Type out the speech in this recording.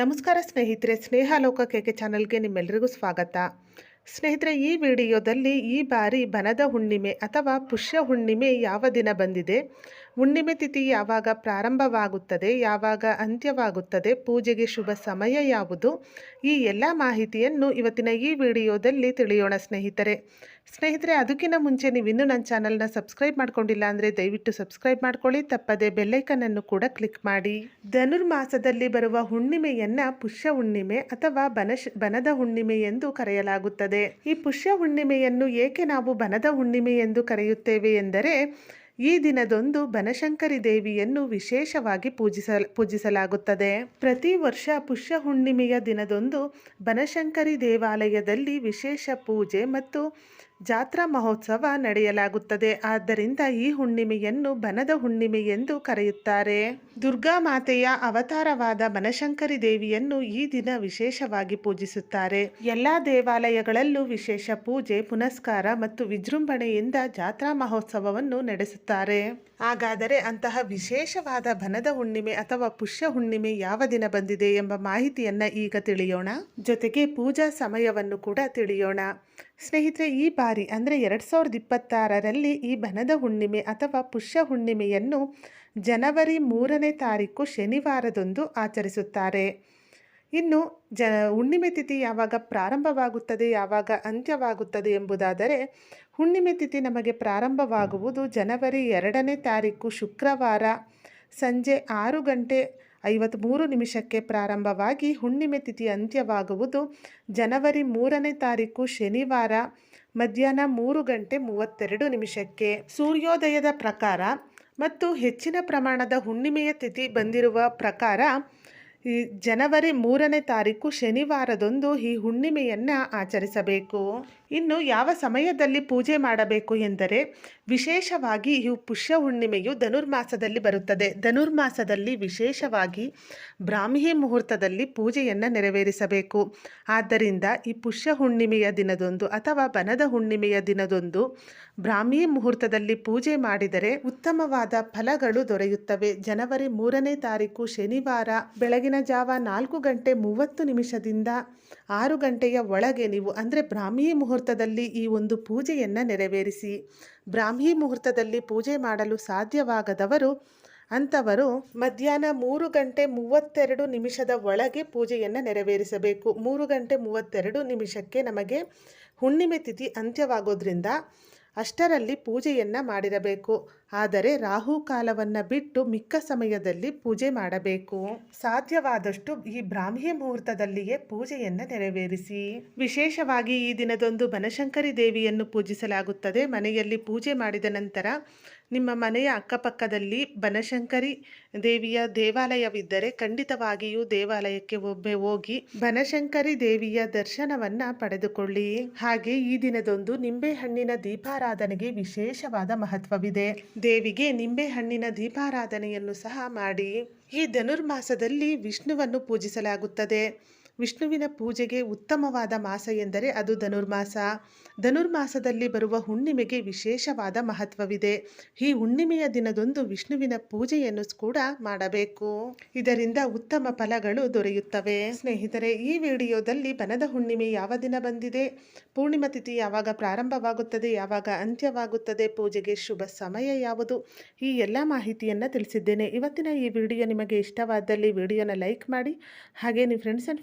ನಮಸ್ಕಾರ ಸ್ನೇಹಿತರೆ, ಸ್ನೇಹ ಲೋಕ ಕೇಕೆ ಚಾನಲ್ಗೆ ನಿಮ್ಮೆಲ್ಲರಿಗೂ ಸ್ವಾಗತ. ಸ್ನೇಹಿತರೆ, ಈ ವಿಡಿಯೋದಲ್ಲಿ ಈ ಬಾರಿ ಬನದ ಹುಣ್ಣಿಮೆ ಅಥವಾ ಪುಷ್ಯ ಹುಣ್ಣಿಮೆ ಯಾವ ದಿನ ಬಂದಿದೆ? ಹುಣ್ಣಿಮೆ ತಿಥಿ ಯಾವಾಗ ಪ್ರಾರಂಭವಾಗುತ್ತದೆ, ಯಾವಾಗ ಅಂತ್ಯವಾಗುತ್ತದೆ, ಪೂಜೆಗೆ ಶುಭ ಸಮಯ ಯಾವುದು? ಈ ಎಲ್ಲ ಮಾಹಿತಿಯನ್ನು ಇವತ್ತಿನ ಈ ವಿಡಿಯೋದಲ್ಲಿ ತಿಳಿಯೋಣ ಸ್ನೇಹಿತರೆ. ಸ್ನೇಹಿತರೆ, ಅದಕ್ಕಿಂತ ಮುಂಚೆ ನೀವು ಇನ್ನೂ ನನ್ನ ಚಾನಲ್ನ ಸಬ್ಸ್ಕ್ರೈಬ್ ಮಾಡ್ಕೊಂಡಿಲ್ಲ ಅಂದರೆ ದಯವಿಟ್ಟು ಸಬ್ಸ್ಕ್ರೈಬ್ ಮಾಡ್ಕೊಳ್ಳಿ, ತಪ್ಪದೆ ಬೆಲ್ಲೈಕನನ್ನು ಕೂಡ ಕ್ಲಿಕ್ ಮಾಡಿ. ಧನುರ್ಮಾಸದಲ್ಲಿ ಬರುವ ಹುಣ್ಣಿಮೆಯನ್ನ ಪುಷ್ಯ ಹುಣ್ಣಿಮೆ ಅಥವಾ ಬನಶ್, ಬನದ ಹುಣ್ಣಿಮೆ ಎಂದು ಕರೆಯಲಾಗುತ್ತದೆ. ಈ ಪುಷ್ಯ ಹುಣ್ಣಿಮೆಯನ್ನು ಏಕೆ ನಾವು ಬನದ ಹುಣ್ಣಿಮೆ ಎಂದು ಕರೆಯುತ್ತೇವೆ ಎಂದರೆ ಈ ದಿನದೊಂದು ಬನಶಂಕರಿ ದೇವಿಯನ್ನು ವಿಶೇಷವಾಗಿ ಪೂಜಿಸಲ್, ಪೂಜಿಸಲಾಗುತ್ತದೆ. ಪ್ರತಿ ವರ್ಷ ಪುಷ್ಯ ಹುಣ್ಣಿಮೆಯ ದಿನದೊಂದು ಬನಶಂಕರಿ ದೇವಾಲಯದಲ್ಲಿ ವಿಶೇಷ ಪೂಜೆ ಮತ್ತು ಜಾತ್ರಾ ಮಹೋತ್ಸವ ನಡೆಯಲಾಗುತ್ತದೆ. ಆದ್ದರಿಂದ ಈ ಹುಣ್ಣಿಮೆಯನ್ನು ಬನದ ಹುಣ್ಣಿಮೆ ಎಂದು ಕರೆಯುತ್ತಾರೆ. ದುರ್ಗಾ ಮಾತೆಯ ಅವತಾರವಾದ ಬನಶಂಕರಿ ದೇವಿಯನ್ನು ಈ ದಿನ ವಿಶೇಷವಾಗಿ ಪೂಜಿಸುತ್ತಾರೆ. ಎಲ್ಲ ದೇವಾಲಯಗಳಲ್ಲೂ ವಿಶೇಷ ಪೂಜೆ, ಪುನಸ್ಕಾರ ಮತ್ತು ವಿಜೃಂಭಣೆಯಿಂದ ಜಾತ್ರಾ ಮಹೋತ್ಸವವನ್ನು ನಡೆಸುತ್ತಾರೆ. ಹಾಗಾದರೆ ಅಂತಹ ವಿಶೇಷವಾದ ಬನದ ಹುಣ್ಣಿಮೆ ಅಥವಾ ಪುಷ್ಯ ಹುಣ್ಣಿಮೆ ಯಾವ ದಿನ ಬಂದಿದೆ ಎಂಬ ಮಾಹಿತಿಯನ್ನು ಈಗ ತಿಳಿಯೋಣ. ಜೊತೆಗೆ ಪೂಜಾ ಸಮಯವನ್ನು ಕೂಡ ತಿಳಿಯೋಣ. ಸ್ನೇಹಿತರೆ, ಈ ಬಾರಿ ಅಂದರೆ ಎರಡು ಸಾವಿರದ ಇಪ್ಪತ್ತಾರರಲ್ಲಿ ಈ ಬನದ ಹುಣ್ಣಿಮೆ ಅಥವಾ ಪುಷ್ಯ ಹುಣ್ಣಿಮೆಯನ್ನು ಜನವರಿ ಮೂರನೇ ತಾರೀಕು ಶನಿವಾರದಂದು ಆಚರಿಸುತ್ತಾರೆ. ಇನ್ನು ಜ ಹುಣ್ಣಿಮೆ ತಿಥಿ ಯಾವಾಗ ಪ್ರಾರಂಭವಾಗುತ್ತದೆ, ಯಾವಾಗ ಅಂತ್ಯವಾಗುತ್ತದೆ ಎಂಬುದಾದರೆ, ಹುಣ್ಣಿಮೆ ತಿಥಿ ನಮಗೆ ಪ್ರಾರಂಭವಾಗುವುದು ಜನವರಿ ಎರಡನೇ ತಾರೀಕು ಶುಕ್ರವಾರ. ಸಂಜೆ ಆರು ಗಂಟೆ ಐವತ್ತ್ಮೂರು ನಿಮಿಷಕ್ಕೆ ಪ್ರಾರಂಭವಾಗಿ ಹುಣ್ಣಿಮೆ ತಿಥಿ ಅಂತ್ಯವಾಗುವುದು ಜನವರಿ ಮೂರನೇ ತಾರೀಕು ಶನಿವಾರ, ಮಧ್ಯಾಹ್ನ ಮೂರು ಗಂಟೆ ಮೂವತ್ತೆರಡು ನಿಮಿಷಕ್ಕೆ. ಸೂರ್ಯೋದಯದ ಪ್ರಕಾರ ಮತ್ತು ಹೆಚ್ಚಿನ ಪ್ರಮಾಣದ ಹುಣ್ಣಿಮೆಯ ತಿಥಿ ಬಂದಿರುವ ಪ್ರಕಾರ ಈ ಜನವರಿ ಮೂರನೇ ತಾರೀಕು ಶನಿವಾರದಂದು ಈ ಹುಣ್ಣಿಮೆಯನ್ನು ಆಚರಿಸಬೇಕು. ಇನ್ನು ಯಾವ ಸಮಯದಲ್ಲಿ ಪೂಜೆ ಮಾಡಬೇಕು ಎಂದರೆ ವಿಶೇಷವಾಗಿ ಇವು ಪುಷ್ಯ ಹುಣ್ಣಿಮೆಯು ಧನುರ್ಮಾಸದಲ್ಲಿ ಬರುತ್ತದೆ. ಧನುರ್ಮಾಸದಲ್ಲಿ ವಿಶೇಷವಾಗಿ ಬ್ರಾಹ್ಮಿ ಮುಹೂರ್ತದಲ್ಲಿ ಪೂಜೆಯನ್ನು ನೆರವೇರಿಸಬೇಕು. ಆದ್ದರಿಂದ ಈ ಪುಷ್ಯ ಹುಣ್ಣಿಮೆಯ ದಿನದೊಂದು ಅಥವಾ ಬನದ ಹುಣ್ಣಿಮೆಯ ದಿನದೊಂದು ಬ್ರಾಹ್ಮಿ ಮುಹೂರ್ತದಲ್ಲಿ ಪೂಜೆ ಮಾಡಿದರೆ ಉತ್ತಮವಾದ ಫಲಗಳು ದೊರೆಯುತ್ತವೆ. ಜನವರಿ ಮೂರನೇ ತಾರೀಕು ಶನಿವಾರ ಬೆಳಗಿನ ಜಾವ ನಾಲ್ಕು ಗಂಟೆ ಮೂವತ್ತು ನಿಮಿಷದಿಂದ ಆರು ಗಂಟೆಯ ಒಳಗೆ ನೀವು ಅಂದರೆ ಬ್ರಾಹ್ಮಿ ಮುಹೂರ್ತದಲ್ಲಿ ಈ ಒಂದು ಪೂಜೆಯನ್ನು ನೆರವೇರಿಸಿ. ಬ್ರಾಹ್ಮಿ ಮುಹೂರ್ತದಲ್ಲಿ ಪೂಜೆ ಮಾಡಲು ಸಾಧ್ಯವಾಗದವರು ಅಂಥವರು ಮಧ್ಯಾಹ್ನ ಮೂರು ಗಂಟೆ ಮೂವತ್ತೆರಡು ನಿಮಿಷದ ಒಳಗೆ ಪೂಜೆಯನ್ನು ನೆರವೇರಿಸಬೇಕು. ಮೂರು ಗಂಟೆ ಮೂವತ್ತೆರಡು ನಿಮಿಷಕ್ಕೆ ನಮಗೆ ಹುಣ್ಣಿಮೆ ತಿಥಿ ಅಂತ್ಯವಾಗೋದ್ರಿಂದ ಅಷ್ಟರಲ್ಲಿ ಪೂಜೆಯನ್ನು ಮಾಡಿರಬೇಕು. ಆದರೆ ರಾಹುಕಾಲವನ್ನು ಬಿಟ್ಟು ಮಿಕ್ಕ ಸಮಯದಲ್ಲಿ ಪೂಜೆ ಮಾಡಬೇಕು. ಸಾಧ್ಯವಾದಷ್ಟು ಈ ಬ್ರಾಹ್ಮಿ ಮುಹೂರ್ತದಲ್ಲಿಯೇ ಪೂಜೆಯನ್ನು ನೆರವೇರಿಸಿ. ವಿಶೇಷವಾಗಿ ಈ ದಿನದೊಂದು ಬನಶಂಕರಿ ದೇವಿಯನ್ನು ಪೂಜಿಸಲಾಗುತ್ತದೆ. ಮನೆಯಲ್ಲಿ ಪೂಜೆ ಮಾಡಿದ ನಂತರ ನಿಮ್ಮ ಮನೆಯ ಅಕ್ಕಪಕ್ಕದಲ್ಲಿ ಬನಶಂಕರಿ ದೇವಿಯ ದೇವಾಲಯವಿದ್ದರೆ ಖಂಡಿತವಾಗಿಯೂ ದೇವಾಲಯಕ್ಕೆ ಒಬ್ಬೆ ಹೋಗಿ ಬನಶಂಕರಿ ದೇವಿಯ ದರ್ಶನವನ್ನ ಪಡೆದುಕೊಳ್ಳಿ. ಹಾಗೆ ಈ ದಿನದೊಂದು ನಿಂಬೆಹಣ್ಣಿನ ದೀಪಾರಾಧನೆಗೆ ವಿಶೇಷವಾದ ಮಹತ್ವವಿದೆ. ದೇವಿಗೆ ನಿಂಬೆಹಣ್ಣಿನ ದೀಪಾರಾಧನೆಯನ್ನು ಸಹ ಮಾಡಿ ಈ ಧನುರ್ಮಾಸದಲ್ಲಿ ವಿಷ್ಣುವನ್ನು ಪೂಜಿಸಲಾಗುತ್ತದೆ. ವಿಷ್ಣುವಿನ ಪೂಜೆಗೆ ಉತ್ತಮವಾದ ಮಾಸ ಎಂದರೆ ಅದು ಧನುರ್ಮಾಸ. ಧನುರ್ಮಾಸದಲ್ಲಿ ಬರುವ ಹುಣ್ಣಿಮೆಗೆ ವಿಶೇಷವಾದ ಮಹತ್ವವಿದೆ. ಈ ಹುಣ್ಣಿಮೆಯ ದಿನದೊಂದು ವಿಷ್ಣುವಿನ ಪೂಜೆಯನ್ನು ಕೂಡ ಮಾಡಬೇಕು. ಇದರಿಂದ ಉತ್ತಮ ಫಲಗಳು ದೊರೆಯುತ್ತವೆ. ಸ್ನೇಹಿತರೆ, ಈ ವಿಡಿಯೋದಲ್ಲಿ ಬನದ ಹುಣ್ಣಿಮೆ ಯಾವ ದಿನ ಬಂದಿದೆ? ಪೂರ್ಣಿಮ ತಿಥಿ ಯಾವಾಗ ಪ್ರಾರಂಭವಾಗುತ್ತದೆ? ಯಾವಾಗ ಅಂತ್ಯವಾಗುತ್ತದೆ? ಪೂಜೆಗೆ ಶುಭ ಸಮಯ ಯಾವುದು? ಈ ಎಲ್ಲ ಮಾಹಿತಿಯನ್ನು ತಿಳಿಸಿದ್ದೇನೆ. ಇವತ್ತಿನ ಈ ವಿಡಿಯೋ ನಿಮಗೆ ಇಷ್ಟವಾದಲ್ಲಿ ವಿಡಿಯೋನ ಲೈಕ್ ಮಾಡಿ, ಹಾಗೆ ನಿಮ್ಮ ಫ್ರೆಂಡ್ಸ್ ಆ್ಯಂಡ್